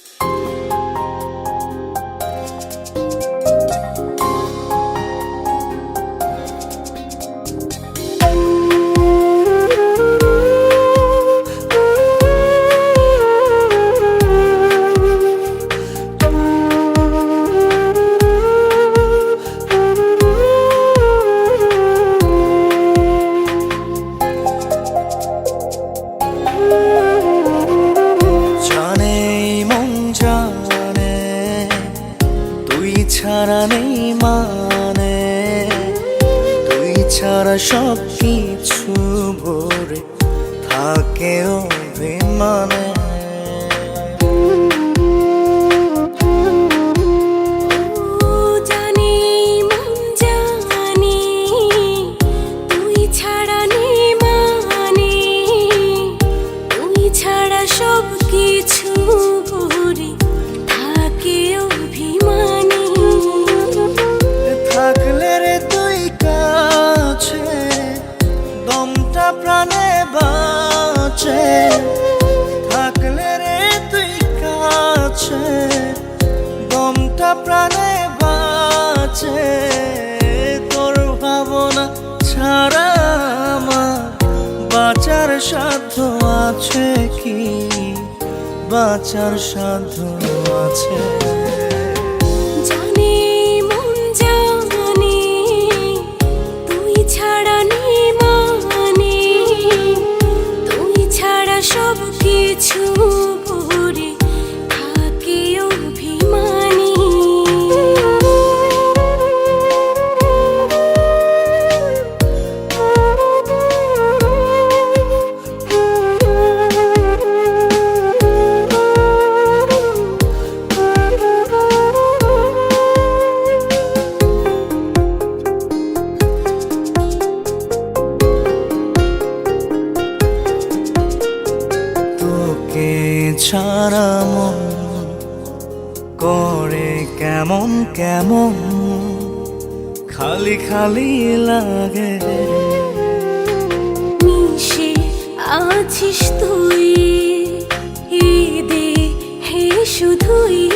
জানে ছাড়া সব কিছু ভরে থাকে অভিমানে প্রাণে বাঁচে তোর ভাবনা ছাড়া আমার বাঁচার সাধ্য আছে কি? বাঁচার সাধ্য আছে। ছাড়া মন করে কেমন কেমন? খালি খালি লাগে। মিশে আছিস তুই ঈদে হে শুধুই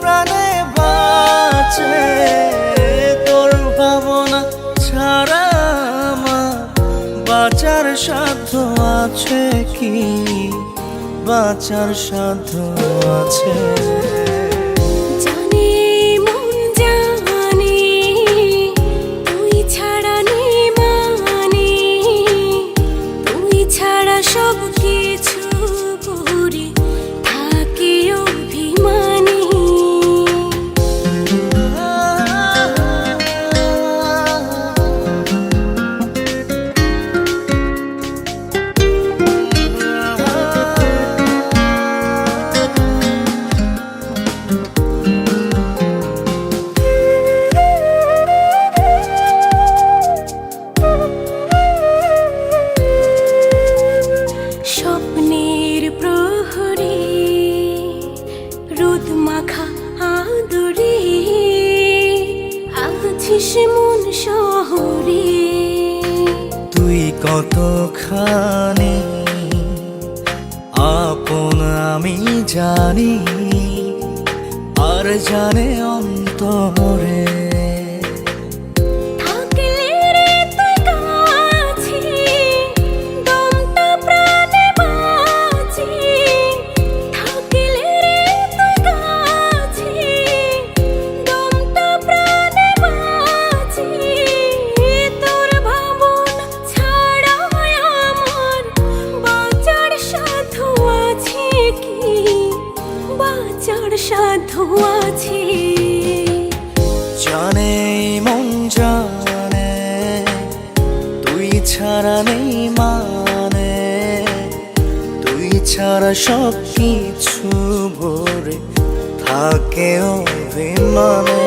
প্রাণে বাঁচে তোর ভাবনা ছাড়া আমার বাঁচার সাধ্য আছে কি? বাঁচার সাধ্য আছে। আছিস মন শহরে। তুই কতখানি আপন আমি জানি আর জানে অন্তরে বাঁচার সাধু আছে। জানে, মন জানে, তুই ছাড়া নেই মানে। তুই ছাড়া সব কিছু ভরে থাকে অভিমানে।